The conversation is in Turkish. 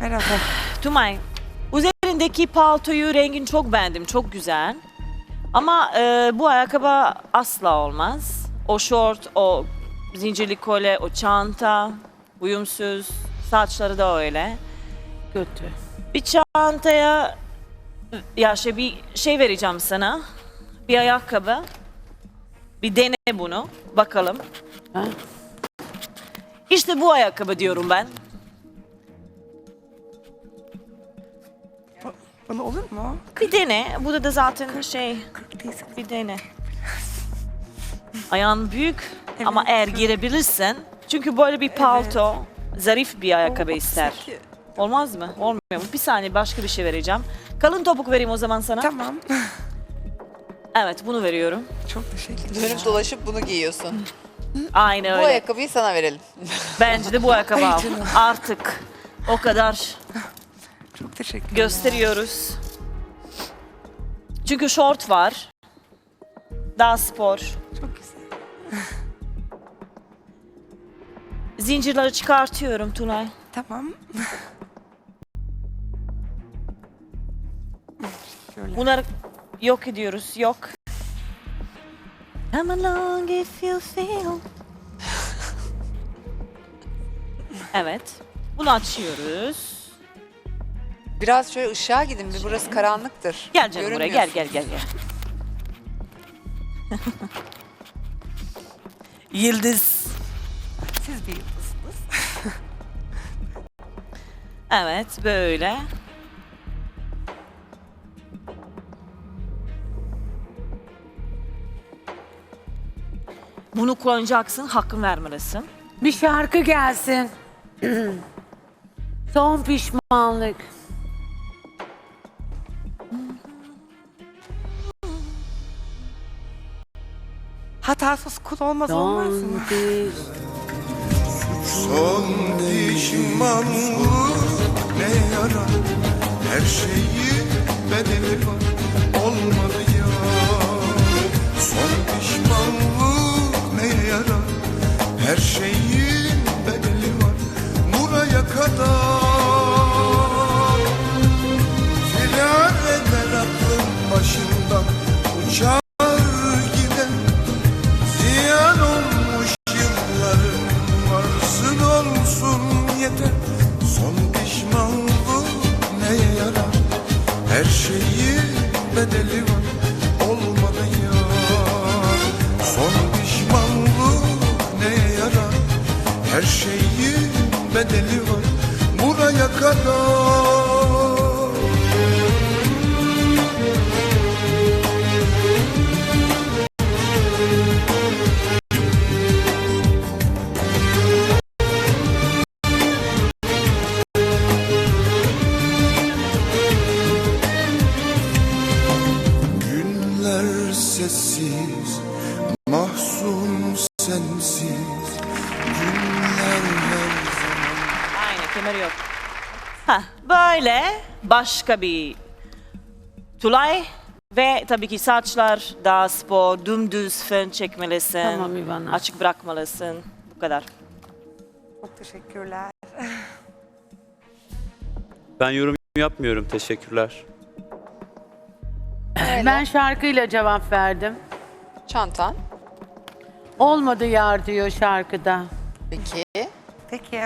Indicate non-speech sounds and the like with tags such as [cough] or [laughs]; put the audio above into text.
Merhaba. Tumay, üzerindeki paltoyu rengin çok beğendim, çok güzel. Ama e, bu ayakkabı asla olmaz. O şort, o zincirli kolye, o çanta, uyumsuz, saçları da öyle. Kötü. Bir çantaya, ya şey bir şey vereceğim sana, bir ayakkabı. Bir dene bunu, bakalım. Ha? İşte bu ayakkabı diyorum ben. Bunu olur mu? Bir dene. Burada da zaten şey, 40 değilse. bir dene. Ayağın büyük Evet. ama eğer girebilirsen çünkü böyle bir palto zarif bir ayakkabı ister. Peki. Olmaz mı? Olmuyor mu? Bir saniye başka bir şey vereceğim. Kalın topuk vereyim o zaman sana. Tamam. Evet bunu veriyorum. Çok teşekkür ederim. Dönüp dolaşıp bunu giyiyorsun. Aynı Bu öyle. ayakkabıyı sana verelim. Bence de bu ayakkabı Ay al. Artık o kadar Çok teşekkür gösteriyoruz. Çünkü şort var. Daha spor. Çok güzel. [laughs] Zincirleri çıkartıyorum Tunay. Tamam. Şöyle. Bunları yok ediyoruz. Yok. Come along if you feel. [laughs] evet. Bunu açıyoruz. Biraz şöyle ışığa gidin bir burası karanlıktır. Gel canım buraya. Gel gel gel gel. [laughs] Yıldız. Siz bir yıldızsınız. [laughs] Evet böyle. Bunu kullanacaksın, hakkın vermelisin. Bir şarkı gelsin. [clears throat] Son pişmanlık. Hatasız kul olmaz olmaz mı? Son pişmanlık ne yarar? Her şeyi bedeli var olmadı şeyin bedeli var olmadı ya. Son pişmanlık neye yarar? Her şeyin bedeli var buraya kadar sessiz, mahzun sensiz. Günler her Aynen kemer yok. Ha böyle başka bir tulay ve tabii ki saçlar daha spor, dümdüz fön çekmelisin. Tamam İvana. Açık bırakmalısın. Bu kadar. Çok teşekkürler. Ben yorum yapmıyorum. Teşekkürler. Öyle. Ben şarkıyla cevap verdim. Çantan. Olmadı yar diyor şarkıda. Peki. Peki.